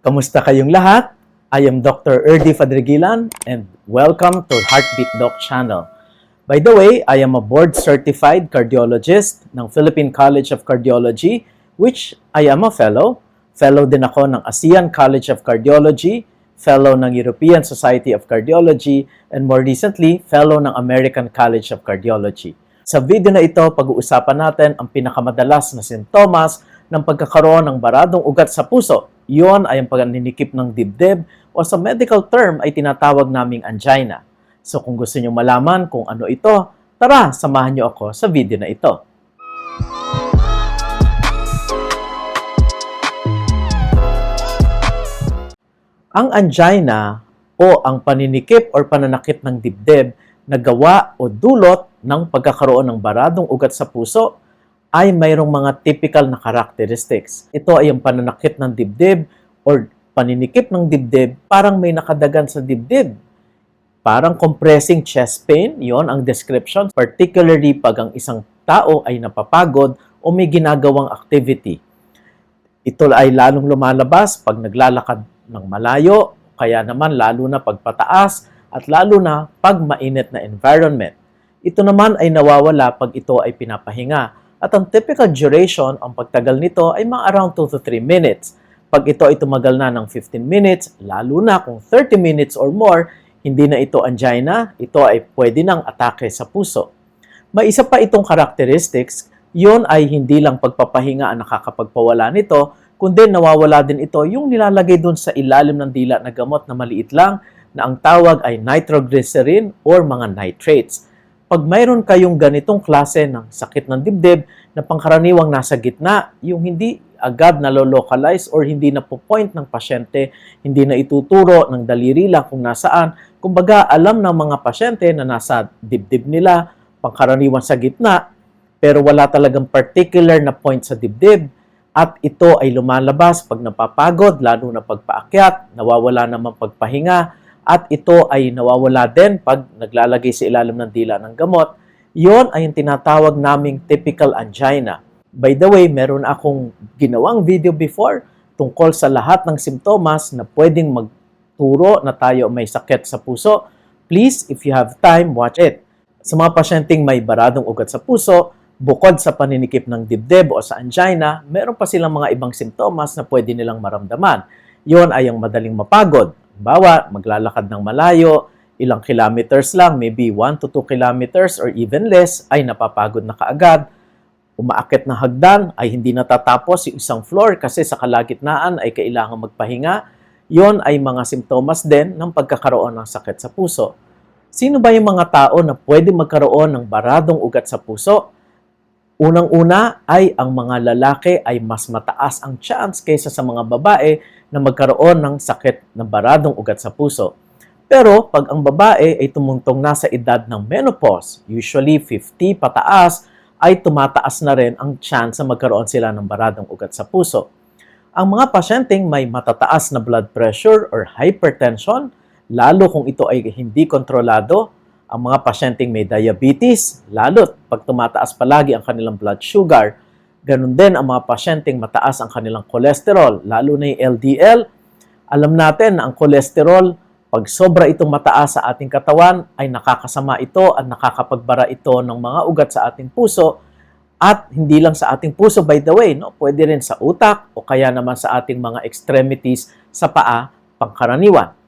Kamusta kayong lahat? I am Dr. Erdi Fadregilan and welcome to Heartbeat Doc channel. By the way, I am a board-certified cardiologist ng Philippine College of Cardiology, which I am a fellow. Fellow din ako ng ASEAN College of Cardiology, fellow ng European Society of Cardiology, and more recently, fellow ng American College of Cardiology. Sa video na ito, pag-uusapan natin ang pinakamadalas na sintomas ng pagkakaroon ng baradong ugat sa puso. Iyon ay ang pagninikip ng dibdib o sa medical term ay tinatawag naming angina. So kung gusto niyo malaman kung ano ito, tara, samahan niyo ako sa video na ito. Ang angina o ang paninikip or pananakit ng dibdib na gawa o dulot ng pagkakaroon ng baradong ugat sa puso ay mayroong mga typical na characteristics. Ito ay ang pananakit ng dibdib or paninikip ng dibdib parang may nakadagan sa dibdib. Parang compressing chest pain, yon ang description, particularly pag ang isang tao ay napapagod o may ginagawang activity. Ito ay lalong lumalabas pag naglalakad ng malayo, kaya naman lalo na pagpataas at lalo na pag mainit na environment. Ito naman ay nawawala pag ito ay pinapahinga at ang typical duration, ang pagtagal nito ay mga around 2 to 3 minutes. Pag ito ay tumagal na ng 15 minutes, lalo na kung 30 minutes or more, hindi na ito angina, ito ay pwede ng atake sa puso. May isa pa itong characteristics, yon ay hindi lang pagpapahinga ang nakakapagpawala nito, kundi nawawala din ito yung nilalagay doon sa ilalim ng dila na gamot na maliit lang na ang tawag ay nitroglycerin or mga nitrates. Pag mayroon kayong ganitong klase ng sakit ng dibdib na pangkaraniwang nasa gitna, yung hindi agad nalolocalize or hindi na po point ng pasyente, hindi na ituturo ng daliri lang kung nasaan. Kumbaga, alam ng mga pasyente na nasa dibdib nila, pangkaraniwan sa gitna, pero wala talagang particular na point sa dibdib at ito ay lumalabas pag napapagod, lalo na pagpaakyat, nawawala naman pagpahinga, at ito ay nawawala din pag naglalagay sa ilalim ng dila ng gamot. Yon ay yung tinatawag naming typical angina. By the way, meron akong ginawang video before tungkol sa lahat ng simptomas na pwedeng magturo na tayo may sakit sa puso. Please, if you have time, watch it. Sa mga pasyenteng may baradong ugat sa puso, bukod sa paninikip ng dibdib o sa angina, meron pa silang mga ibang simptomas na pwede nilang maramdaman. Yon ay ang madaling mapagod. Bawa, maglalakad ng malayo, ilang kilometers lang, maybe 1 to 2 kilometers or even less, ay napapagod na kaagad. Umaakit na hagdan ay hindi natatapos yung isang floor kasi sa kalagitnaan ay kailangan magpahinga. Yon ay mga simptomas din ng pagkakaroon ng sakit sa puso. Sino ba yung mga tao na pwede magkaroon ng baradong ugat sa puso? Unang-una ay ang mga lalaki ay mas mataas ang chance kaysa sa mga babae na magkaroon ng sakit ng baradong ugat sa puso. Pero pag ang babae ay tumuntong na sa edad ng menopause, usually 50 pataas, ay tumataas na rin ang chance na magkaroon sila ng baradong ugat sa puso. Ang mga pasyenteng may matataas na blood pressure or hypertension, lalo kung ito ay hindi kontrolado, ang mga pasyenteng may diabetes, lalo pag tumataas palagi ang kanilang blood sugar, ganun din ang mga pasyenteng mataas ang kanilang cholesterol, lalo na yung LDL. Alam natin na ang cholesterol, pag sobra itong mataas sa ating katawan, ay nakakasama ito at nakakapagbara ito ng mga ugat sa ating puso at hindi lang sa ating puso by the way, no? pwede rin sa utak o kaya naman sa ating mga extremities sa paa pangkaraniwan.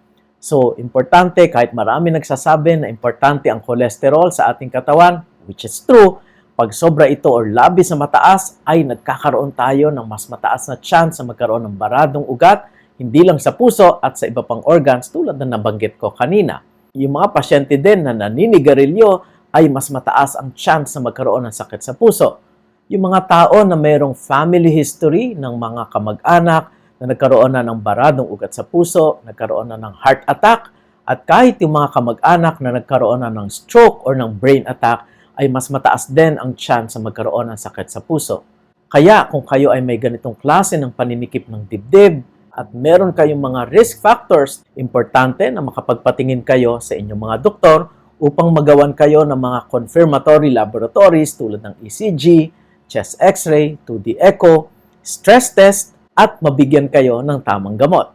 So, importante, kahit marami nagsasabi na importante ang cholesterol sa ating katawan, which is true, pag sobra ito or labis na mataas, ay nagkakaroon tayo ng mas mataas na chance na magkaroon ng baradong ugat, hindi lang sa puso at sa iba pang organs tulad na nabanggit ko kanina. Yung mga pasyente din na naninigarilyo ay mas mataas ang chance na magkaroon ng sakit sa puso. Yung mga tao na mayroong family history ng mga kamag-anak, na nagkaroon na ng baradong ugat sa puso, nagkaroon na ng heart attack, at kahit yung mga kamag-anak na nagkaroon na ng stroke or ng brain attack, ay mas mataas din ang chance na magkaroon ng sakit sa puso. Kaya kung kayo ay may ganitong klase ng paninikip ng dibdib at meron kayong mga risk factors, importante na makapagpatingin kayo sa inyong mga doktor upang magawan kayo ng mga confirmatory laboratories tulad ng ECG, chest x-ray, 2D echo, stress test, at mabigyan kayo ng tamang gamot.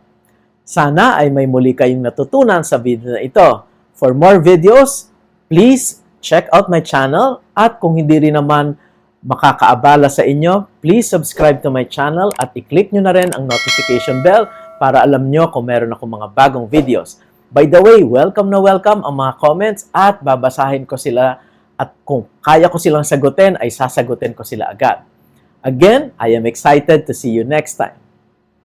Sana ay may muli kayong natutunan sa video na ito. For more videos, please check out my channel at kung hindi rin naman makakaabala sa inyo, please subscribe to my channel at i-click nyo na rin ang notification bell para alam nyo kung meron akong mga bagong videos. By the way, welcome na welcome ang mga comments at babasahin ko sila at kung kaya ko silang sagutin ay sasagutin ko sila agad. Again, I am excited to see you next time.